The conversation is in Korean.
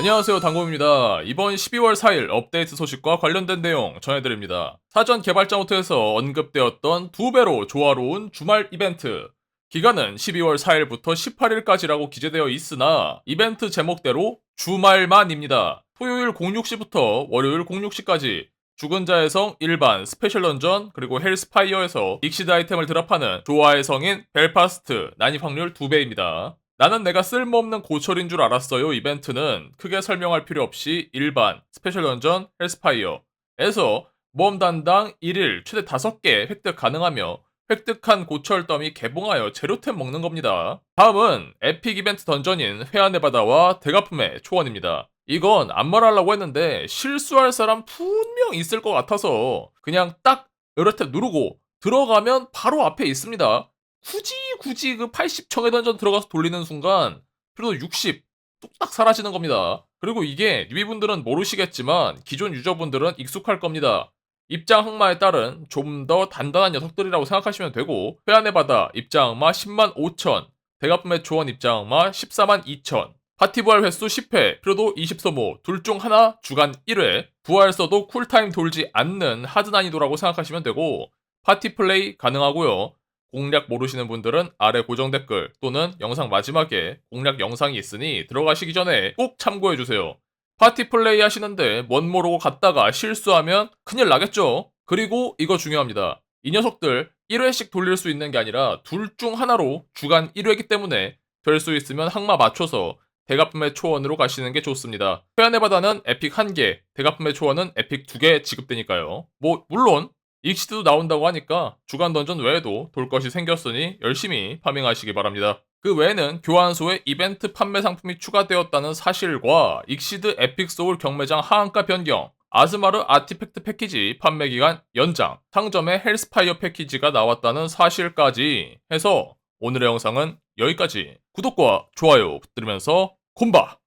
안녕하세요 당곰입니다. 이번 12월 4일 업데이트 소식과 관련된 내용 전해드립니다. 사전 개발자 노트에서 언급되었던 두 배로 조화로운 주말 이벤트 기간은 12월 4일부터 18일까지라고 기재되어 있으나 이벤트 제목대로 주말만입니다. 토요일 06시부터 월요일 06시까지 죽은 자의 성 일반 스페셜 던전 그리고 헬스파이어에서 익시드 아이템을 드랍하는 조화의 성인 벨파스트 난입 확률 2배입니다. 나는 내가 쓸모없는 고철인 줄 알았어요 이벤트는 크게 설명할 필요 없이 일반 스페셜 던전 헬스파이어에서 모험 단당 1일 최대 5개 획득 가능하며 획득한 고철 덤이 개봉하여 재료템 먹는 겁니다. 다음은 에픽 이벤트 던전인 회한의 바다와 대가품의 초원입니다. 이건 안 말하려고 했는데 실수할 사람 분명 있을 것 같아서 그냥 딱 요렇게 누르고 들어가면 바로 앞에 있습니다. 굳이 굳이 그 80 청해 던전 들어가서 돌리는 순간 그래도 60 뚝딱 사라지는 겁니다. 그리고 이게 뉴비분들은 모르시겠지만 기존 유저분들은 익숙할 겁니다. 입장 항마에 따른 좀 더 단단한 녀석들이라고 생각하시면 되고 회한의 바다 입장 항마 10만 5천 대가품의 초원 입장 항마 14만 2천 파티 부활 횟수 10회 필요도 20소모 둘 중 하나 주간 1회 부활 써도 쿨타임 돌지 않는 하드 난이도라고 생각하시면 되고 파티 플레이 가능하고요. 공략 모르시는 분들은 아래 고정 댓글 또는 영상 마지막에 공략 영상이 있으니 들어가시기 전에 꼭 참고해 주세요. 파티 플레이 하시는데 뭔 모르고 갔다가 실수하면 큰일 나겠죠? 그리고 이거 중요합니다. 이 녀석들 1회씩 돌릴 수 있는 게 아니라 둘 중 하나로 주간 1회이기 때문에 될 수 있으면 항마 맞춰서 대가품의 초원으로 가시는 게 좋습니다. 회한의 바다는 에픽 1개, 대가품의 초원은 에픽 2개 지급되니까요. 뭐 물론 익시드도 나온다고 하니까 주간 던전 외에도 돌 것이 생겼으니 열심히 파밍하시기 바랍니다. 그 외에는 교환소에 이벤트 판매 상품이 추가되었다는 사실과 익시드 에픽 소울 경매장 하한가 변경, 아즈마르 아티팩트 패키지 판매 기간 연장, 상점에 헬스파이어 패키지가 나왔다는 사실까지 해서 오늘의 영상은 여기까지 구독과 좋아요 부탁드리면서 곰바